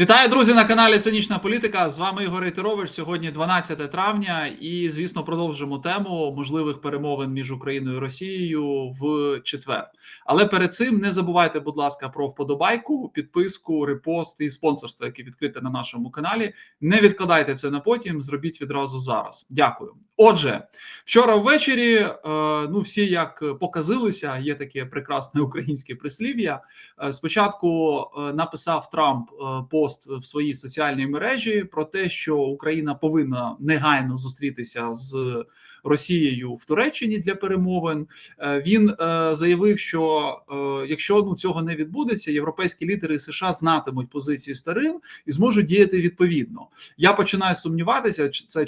Вітаю, друзі, на каналі Цинічна Політика. З вами Ігор Рейтерович. Сьогодні 12 травня, і звісно, продовжимо тему можливих перемовин між Україною і Росією в четвер. Але перед цим не забувайте, будь ласка, про вподобайку, підписку, репост і спонсорство, яке відкрите на нашому каналі. Не відкладайте це на потім. Зробіть відразу зараз. Дякую. Отже, вчора ввечері, е, ну всі як показилися, є таке прекрасне українське прислів'я. Е, Спочатку е, написав Трамп е, пост в своїй соціальній мережі про те, що Україна повинна негайно зустрітися з Росією в Туреччині для перемовин. Е, Він е, заявив, що е, якщо ну цього не відбудеться, європейські лідери США знатимуть позиції сторін і зможуть діяти відповідно. Я починаю сумніватися. Це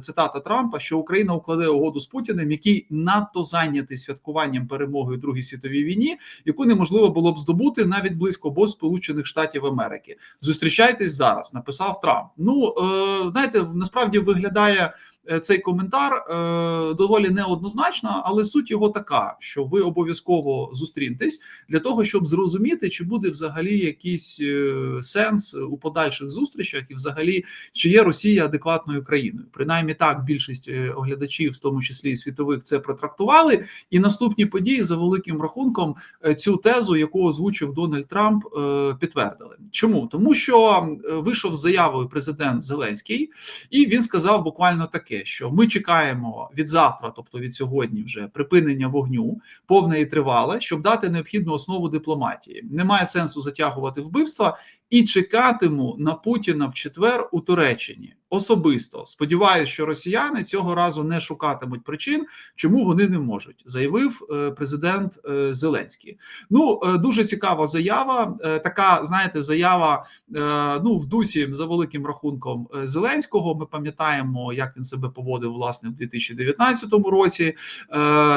цитата Трампа, що Україна укладе угоду з Путіним, який надто зайнятий святкуванням перемоги у Другій світовій війні, яку неможливо було б здобути навіть близько бо Сполучених Штатів Америки. Зустрічайтесь зараз, написав Трамп. Ну е, знаєте, насправді виглядає. Е, Цей коментар е, доволі неоднозначно, але суть його така, що ви обов'язково зустрінетесь для того, щоб зрозуміти, чи буде взагалі якийсь е, сенс у подальших зустрічах, і взагалі чи є Росія адекватною країною. Принаймні так більшість оглядачів, в тому числі і світових, це протрактували. І наступні події за великим рахунком цю тезу, яку озвучив Дональд Трамп, підтвердили. Чому тому, що вийшов з заявою президент Зеленський, і він сказав буквально таке: що ми чекаємо від завтра, тобто від сьогодні, вже припинення вогню, повне і тривале, щоб дати необхідну основу дипломатії. Немає сенсу затягувати вбивства і чекатиму на Путіна в четвер у Туреччині. Особисто сподіваюся, що росіяни цього разу не шукатимуть причин, чому вони не можуть, заявив е, президент е, Зеленський. Ну е, дуже цікава заява. Така, знаєте, заява ну в дусі за великим рахунком Зеленського. Ми пам'ятаємо, як він себе поводив власне в 2019 році.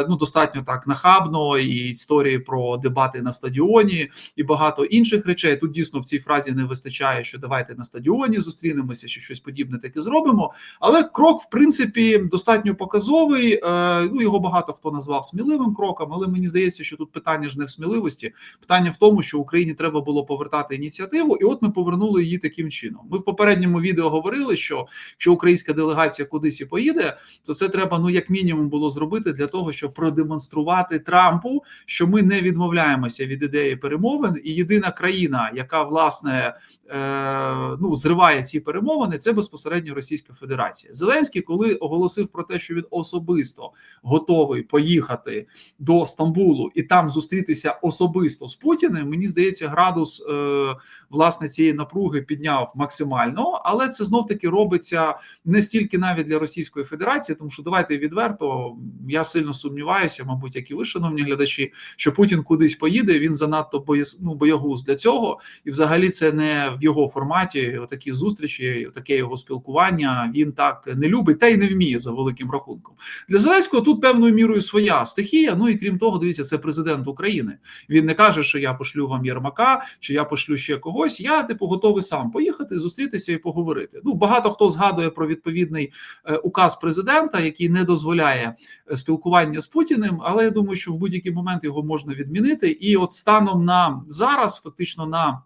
Ну достатньо так нахабно, і історії про дебати на стадіоні і багато інших речей. Тут дійсно в цій фразі не вистачає, що давайте на стадіоні зустрінемося, що щось подібне таке зробимо. Але крок, в принципі, достатньо показовий. Е, Ну його багато хто назвав сміливим кроком, але мені здається, що тут питання ж не в сміливості. Питання в тому, що Україні треба було повертати ініціативу, і от ми повернули її таким чином. Ми в попередньому відео говорили, що якщо українська делегація кудись і поїде, то це треба ну як мінімум було зробити для того, щоб продемонструвати Трампу, що ми не відмовляємося від ідеї перемовин, і єдина країна, яка власне е, ну зриває ці перемовини, це безпосередньо Російська Федерація. Зеленський, коли оголосив про те, що він особисто готовий поїхати до Стамбулу і там зустрітися особисто з Путіним, мені здається, градус е, власне цієї напруги підняв максимально, але це знов таки робиться не стільки навіть для Російської Федерації, тому що давайте відверто, я сильно сумніваюся, мабуть, як і ви, шановні глядачі, що Путін кудись поїде. Він занадто боєс, ну, боягуз для цього, і взагалі це не в його форматі. Такі зустрічі, таке його спілкування. Він так не любить та й не вміє за великим рахунком. Для Зеленського тут певною мірою своя стихія. Ну і крім того, дивіться, це президент України. Він не каже, що я пошлю вам Єрмака, чи я пошлю ще когось. Я типу готовий сам поїхати, зустрітися і поговорити. Ну багато хто згадує про відповідний е, указ президента, який не дозволяє е, спілкування з Путіним. Але я думаю, що в будь-який момент його можна відмінити. І от станом на зараз, фактично на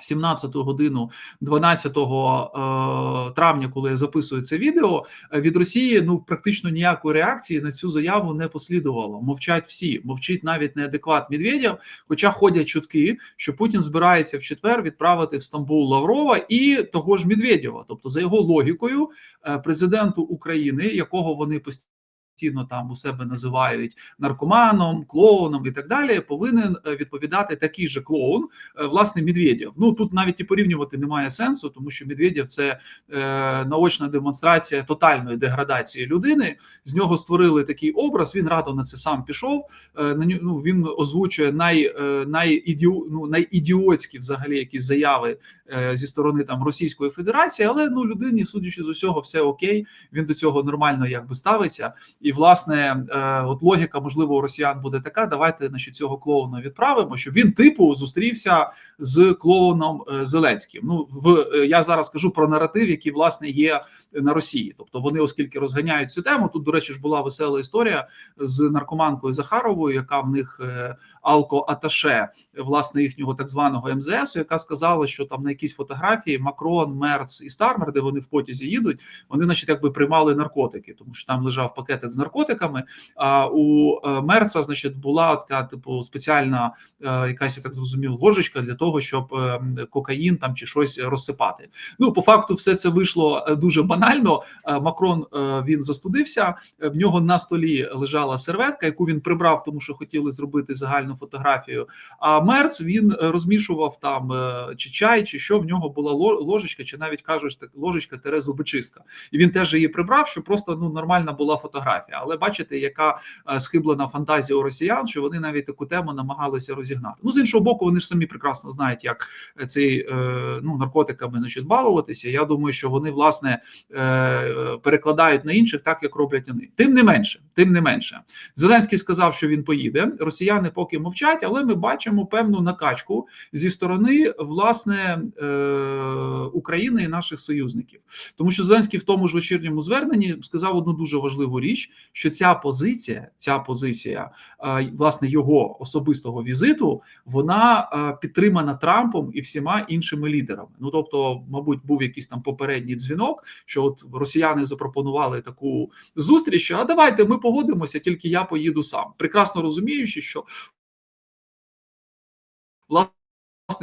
17 годину 12 е, травня, коли я записую це відео, е, від Росії ну практично ніякої реакції на цю заяву не послідувало. Мовчать всі, мовчить навіть неадекват Медведєв, Хоча ходять чутки, що Путін збирається в четвер відправити в Стамбул Лаврова і того ж Медведєва. Тобто, за його логікою, е, президенту України, якого вони постійно постійно там у себе називають наркоманом, клоуном і так далі, повинен е, відповідати такий же клоун, е, власне, Медведєв. Ну тут навіть і порівнювати немає сенсу, тому що Медведєв це е, наочна демонстрація тотальної деградації людини. З нього створили такий образ. Він радо на це сам пішов. Е, ну, він озвучує най, е, найідіо, ну, найідіотські взагалі якісь заяви е, зі сторони там Російської Федерації, але ну людині, судячи з усього, все окей. Він до цього нормально якби ставиться І власне, е, от логіка, можливо, у росіян буде така: давайте значить, цього клоуна відправимо, щоб він типу зустрівся з клоуном е, Зеленським. Ну в е, я зараз кажу про наратив, який власне є на Росії. Тобто вони, оскільки розганяють цю тему, тут, до речі, ж була весела історія з наркоманкою Захаровою, яка в них алко-аташе, власне, їхнього так званого МЗС, яка сказала, що там на якійсь фотографії Макрон, Мерц і Стармер, де вони в потязі їдуть, вони, значить, якби приймали наркотики, тому що там лежав пакетик з наркотиками. А у е, Мерца, значить, була така типу спеціальна е, якась я так зрозумів ложечка для того, щоб е, кокаїн там чи щось розсипати. Ну по факту, все це вийшло дуже банально. Макрон він застудився. В нього на столі лежала серветка, яку він прибрав, тому що хотіли зробити загальну фотографію. А Мерц він розмішував там чи чай, чи що в нього була ло- ложечка, чи навіть кажуть, так ложечка тере зубочистка. І він теж її прибрав, щоб просто ну нормальна була фотографія. Але бачите, яка е, схиблена фантазія у росіян, що вони навіть таку тему намагалися розігнати. Ну з іншого боку, вони ж самі прекрасно знають, як е, цей е, ну наркотиками значить балуватися. Я думаю, що вони власне перекладають на інших, так як роблять вони. Тим не менше, тим не менше, Зеленський сказав, що він поїде. Росіяни поки мовчать, але ми бачимо певну накачку зі сторони власне України і наших союзників, тому що Зеленський в тому ж вечірньому зверненні сказав одну дуже важливу річ: що ця позиція, ця позиція е, власне його особистого візиту, вона е, підтримана Трампом і всіма іншими лідерами. Ну тобто, мабуть, був якийсь там попередній дзвінок, що от росіяни запропонували таку зустріч. А давайте ми погодимося, тільки я поїду сам, прекрасно розуміючи, що Власне,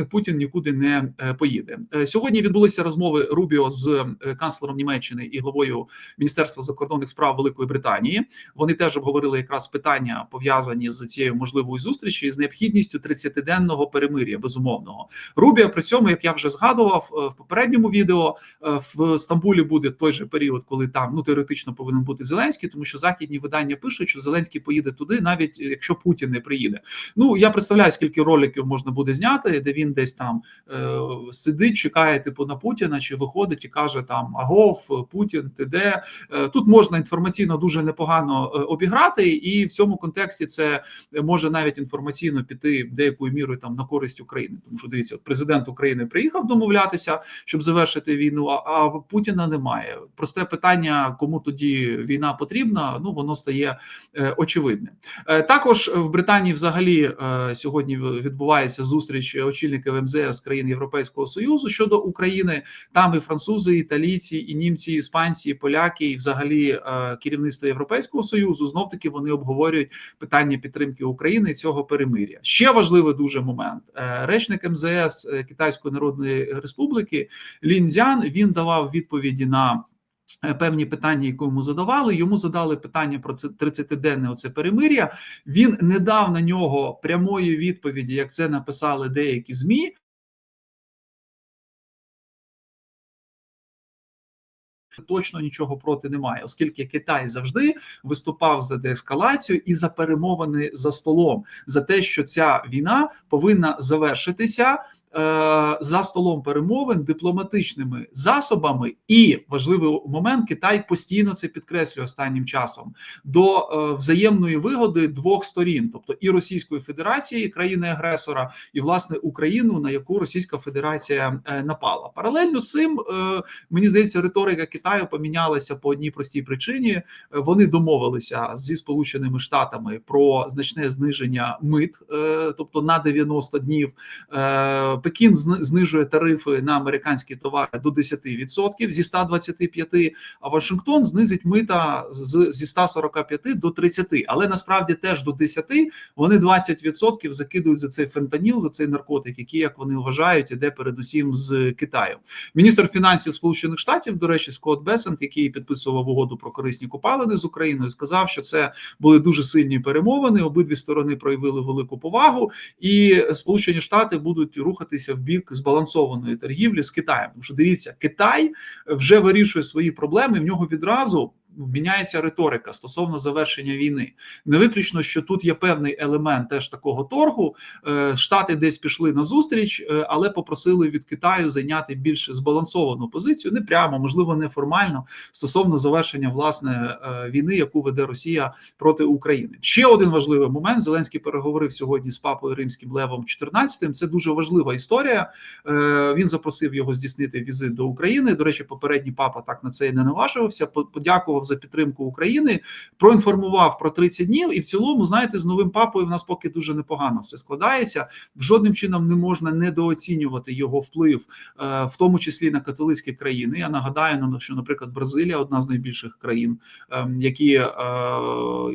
Путін нікуди не е, поїде Е, сьогодні. Відбулися розмови Рубіо з е, канцлером Німеччини і главою Міністерства закордонних справ Великої Британії. Вони теж обговорили якраз питання пов'язані з цією можливою зустрічі і з необхідністю 30-денного перемир'я. Безумовного Рубіо при цьому, як я вже згадував в попередньому відео, в Стамбулі буде той же період, коли там ну теоретично повинен бути Зеленський, тому що західні видання пишуть, що Зеленський поїде туди, навіть якщо Путін не приїде. Ну я представляю, скільки роликів можна буде зняти, де він десь там е, сидить, чекає типу на Путіна, чи виходить і каже там Агов, Путін, ти де Е, тут можна інформаційно дуже непогано е, обіграти, і в цьому контексті це може навіть інформаційно піти деякою мірою там на користь України. Тому що дивіться, от президент України приїхав домовлятися, щоб завершити війну. А, Путіна немає. Просте питання, кому тоді війна потрібна. Ну воно стає е, очевидним. Також в Британії взагалі сьогодні відбувається зустріч очільників МЗС країн Європейського союзу щодо України. Там і французи, і італійці, і німці, і іспанці, і поляки, і взагалі е, керівництво Європейського союзу. Знов таки вони обговорюють питання підтримки України і цього перемир'я. Ще важливий дуже момент. Е, Речник МЗС е, Китайської Народної Республіки Лінзян він давав відповіді на. Е, Певні питання, які йому задавали, йому задали питання про це 30-денне оце перемир'я. Він не дав на нього прямої відповіді, як це написали деякі змі. Точно нічого проти немає, оскільки Китай завжди виступав за деескалацію і за перемовини за столом, за те, що ця війна повинна завершитися. Е, За столом перемовин дипломатичними засобами, і важливий момент Китай постійно це підкреслює останнім часом до е, взаємної вигоди двох сторін, тобто і Російської Федерації, країни-агресора, і власне Україну, на яку Російська Федерація е, напала. Паралельно з цим мені здається, риторика Китаю помінялася по одній простій причині. Вони домовилися зі Сполученими Штатами про значне зниження мит, тобто на 90 днів. Пекін зни- знижує тарифи на американські товари до 10% зі 125, а Вашингтон знизить мита зі 145 до 30. Але насправді теж до 10 вони 20% закидують за цей фентаніл, за цей наркотик, який, як вони вважають, іде передусім з Китаю. Міністр фінансів Сполучених Штатів, до речі, Скотт Бесент, який підписував угоду про корисні копалини з Україною, сказав, що це були дуже сильні перемовини. Обидві сторони проявили велику повагу, і Сполучені Штати будуть рухатися в бік збалансованої торгівлі з Китаєм. Тому що дивіться, Китай вже вирішує свої проблеми. В нього відразу міняється риторика стосовно завершення війни. Не виключно, що тут є певний елемент теж такого торгу. Е, Штати десь пішли на зустріч, е, але попросили від Китаю зайняти більш збалансовану позицію, не прямо, можливо, неформально стосовно завершення власне е, війни, яку веде Росія проти України. Ще один важливий момент: Зеленський переговорив сьогодні з папою римським Левом 14 Це дуже важлива історія. Він запросив його здійснити візит до України. До речі, попередній папа так на це і не наважився. Подякував за підтримку України, проінформував про 30 днів. І в цілому, знаєте, з новим папою в нас поки дуже непогано все складається. Жодним чином не можна недооцінювати його вплив, е, в тому числі на католицькі країни. Я нагадаю, що, наприклад, Бразилія одна з найбільших країн, ем, які е,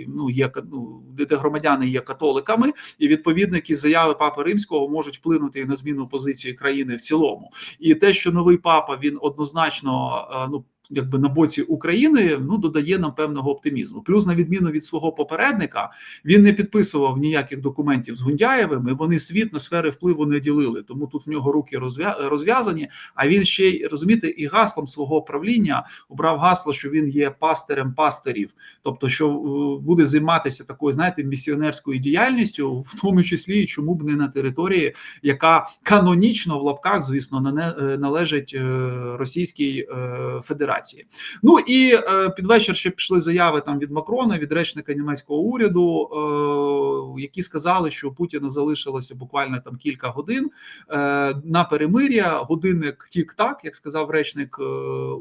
ну є ну, де громадяни є католиками, і відповідно якісь заяви папи римського можуть вплинути на зміну позиції країни в цілому. І те, що новий папа він однозначно е, ну якби на боці України ну додає нам певного оптимізму. Плюс, на відміну від свого попередника, він не підписував ніяких документів з Гундяєвим. і Вони світ на сфери впливу не ділили. Тому тут в нього руки розв'язані. А він ще й розумієте, і гаслом свого правління обрав гасло, що він є пастирем пастирів, тобто, що е, буде займатися такою, знаєте, місіонерською діяльністю, в тому числі чому б не на території, яка канонічно в лапках, звісно, е, належить е, Російській Федерації адміністрації. Ну і е, під вечір ще пішли заяви там від Макрона, від речника німецького уряду, е, які сказали, що Путіна залишилося буквально там кілька годин е, на перемир'я. Годинник тік-так, як сказав речник е,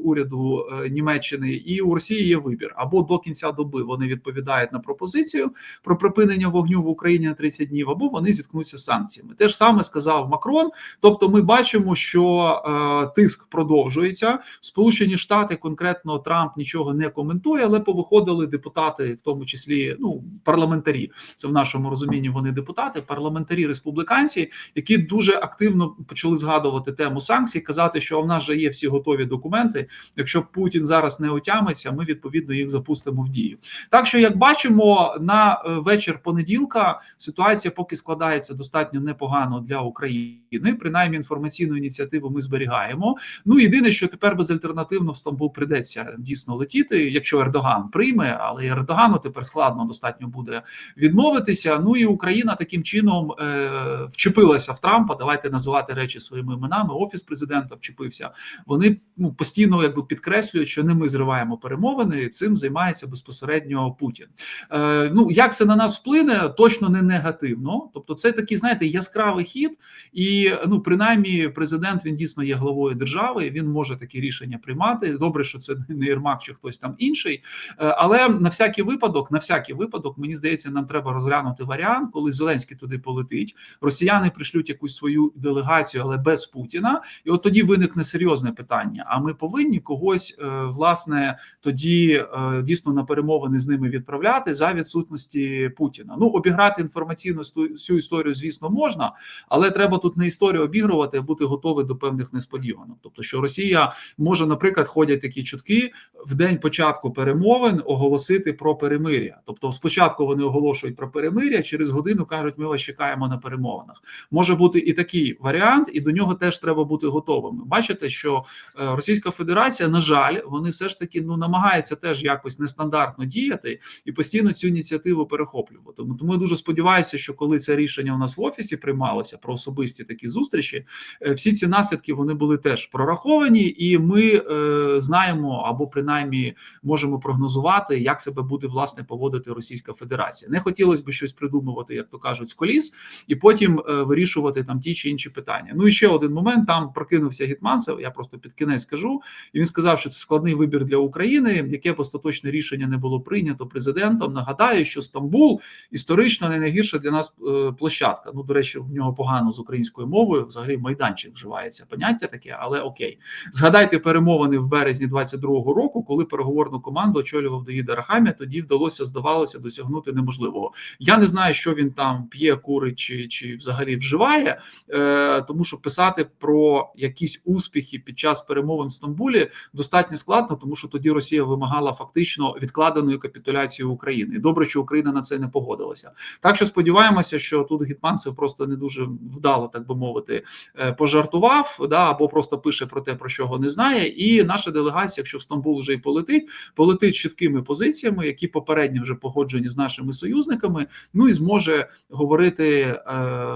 уряду е, Німеччини, і у Росії є вибір або до кінця доби вони відповідають на пропозицію про припинення вогню в Україні на 30 днів, або вони зіткнуться з санкціями. Те ж саме сказав Макрон. Тобто, ми бачимо, що е, тиск продовжується. Сполучені Штати депутати, конкретно Трамп нічого не коментує, але повиходили депутати, в тому числі ну парламентарі. Це в нашому розумінні. Вони депутати, парламентарі республіканці, які дуже активно почали згадувати тему санкцій, казати, що в нас вже є всі готові документи. Якщо Путін зараз не отямиться, ми відповідно їх запустимо в дію. Так що, як бачимо, на е, вечір понеділка ситуація поки складається достатньо непогано для України. Принаймні інформаційну ініціативу ми зберігаємо. Ну єдине, що тепер безальтернативно в Стамбул придеться дійсно летіти, якщо Ердоган прийме, але Ердогану тепер складно достатньо буде відмовитися. Ну і Україна таким чином е, вчепилася в Трампа. Давайте називати речі своїми іменами. Офіс президента вчепився. Вони ну постійно якби підкреслюють, що не ми зриваємо перемовини. Цим займається безпосередньо Путін. Е, Ну як це на нас вплине, точно не негативно. Тобто, це такий, знаєте, яскравий хід, і ну принаймні, президент він дійсно є главою держави. Він може такі рішення приймати добре, що це не Єрмак чи хтось там інший. Е, але на всякий випадок, на всякий випадок, мені здається, нам треба розглянути варіант, коли Зеленський туди полетить. Росіяни пришлють якусь свою делегацію, але без Путіна. І от тоді виникне серйозне питання. А ми повинні когось е, власне тоді е, дійсно на перемовини з ними відправляти за відсутності Путіна. Ну обіграти інформаційну всю історію, звісно, можна, але треба тут не історію обігрувати, а бути готовий до певних несподіванок. Тобто, що Росія може, наприклад, ходять ходять такі чутки в день початку перемовин оголосити про перемир'я. Тобто, спочатку вони оголошують про перемир'я, через годину кажуть, ми вас чекаємо на перемовинах. Може бути і такий варіант, і до нього теж треба бути готовими. Бачите, що е, Російська Федерація, на жаль, вони все ж таки ну намагаються теж якось нестандартно діяти і постійно цю ініціативу перехоплювати. Тому я дуже сподіваюся, що коли це рішення у нас в офісі приймалося про особисті такі зустрічі, е, всі ці наслідки вони були теж прораховані, і ми е, знаємо або принаймні можемо прогнозувати, як себе буде власне поводити Російська Федерація. Не хотілося б щось придумувати, як то кажуть, з коліс, і потім е, вирішувати там ті чи інші питання. Ну і ще один момент там прокинувся Гітманцев. Я просто під кінець скажу, і він сказав, що це складний вибір для України, яке б остаточне рішення не було прийнято президентом. Нагадаю, що Стамбул історично не найгірша для нас е, площадка. Ну до речі, в нього погано з українською мовою. Взагалі майданчик вживається поняття таке, але окей, згадайте перемовини в березні березні 22-го року, коли переговорну команду очолював Давід Арахамія, тоді вдалося здавалося досягнути неможливого. Я не знаю, що він там п'є, курить чи чи взагалі вживає, е, тому що писати про якісь успіхи під час перемовин в Стамбулі достатньо складно, тому що тоді Росія вимагала фактично відкладеної капітуляції України. Добре, що Україна на це не погодилася. Так що сподіваємося, що тут Гітманцев просто не дуже вдало, так би мовити, е, пожартував, да або просто пише про те, про що не знає, і наша делегація, якщо в Стамбул вже й полетить, полетить чіткими позиціями, які попередньо вже погоджені з нашими союзниками. Ну і зможе говорити е,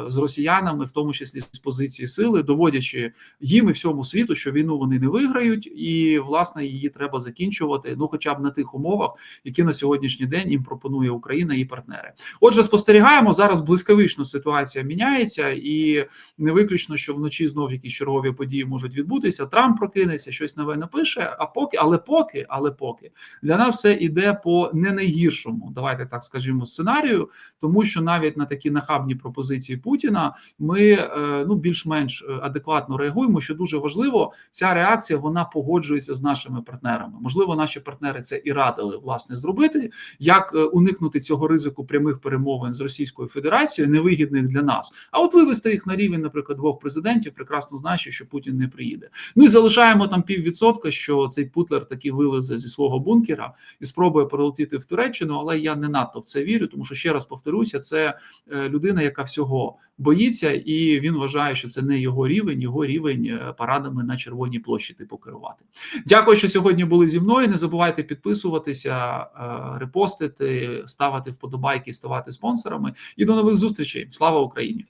з росіянами, в тому числі з позиції сили, доводячи їм і всьому світу, що війну вони не виграють, і власне її треба закінчувати. Ну, хоча б на тих умовах, які на сьогоднішній день їм пропонує Україна і партнери. Отже, спостерігаємо зараз блискавично ситуація міняється, і не виключно, що вночі знов якісь чергові події можуть відбутися. Трамп прокинеться, щось нове напише. А поки, але поки, але поки для нас все іде по не найгіршому, давайте так скажімо, сценарію, тому що навіть на такі нахабні пропозиції Путіна ми е, ну більш-менш е, адекватно реагуємо. Що дуже важливо, ця реакція вона погоджується з нашими партнерами. Можливо, наші партнери це і радили власне зробити, як е, уникнути цього ризику прямих перемовин з Російською Федерацією, невигідних для нас. А от вивести їх на рівень, наприклад, двох президентів, прекрасно знаючи, що Путін не приїде. Ну і залишаємо там піввідсотка, що цей Путлер таки вилезе зі свого бункера і спробує прилетіти в Туреччину. Але я не надто в це вірю, тому що ще раз повторюся, це е, людина, яка всього боїться, і він вважає, що це не його рівень, його рівень е, парадами на червоній площі типу керувати. Дякую, що сьогодні були зі мною. Не забувайте підписуватися, е, репостити, ставити вподобайки, ставати спонсорами. І до нових зустрічей. Слава Україні!